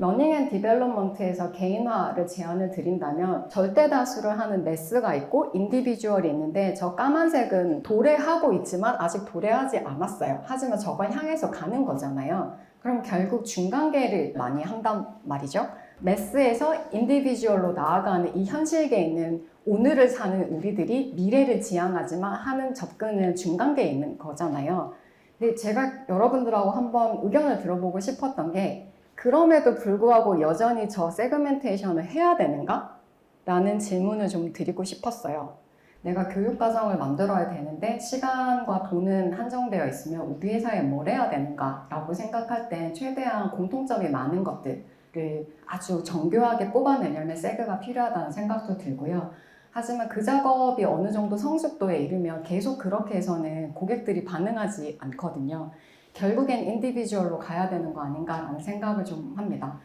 러닝 앤 디벨롭먼트에서 개인화를 제안을 드린다면 절대 다수를 하는 매스가 있고 인디비주얼이 있는데 저 까만색은 도래하고 있지만 아직 도래하지 않았어요. 하지만 저걸 향해서 가는 거잖아요. 그럼 결국 중간계를 많이 한단 말이죠. 매스에서 인디비주얼로 나아가는 이 현실계에 있는 오늘을 사는 우리들이 미래를 지향하지만 하는 접근은 중간계에 있는 거잖아요. 근데 제가 여러분들하고 한번 의견을 들어보고 싶었던 게 그럼에도 불구하고 여전히 저 세그멘테이션을 해야 되는가? 라는 질문을 좀 드리고 싶었어요. 내가 교육과정을 만들어야 되는데 시간과 돈은 한정되어 있으면 우리 회사에 뭘 해야 되는가? 라고 생각할 때 최대한 공통점이 많은 것들을 아주 정교하게 뽑아내려면 세그가 필요하다는 생각도 들고요. 하지만 그 작업이 어느 정도 성숙도에 이르면 계속 그렇게 해서는 고객들이 반응하지 않거든요. 결국엔 인디비주얼로 가야 되는 거 아닌가라는 생각을 좀 합니다.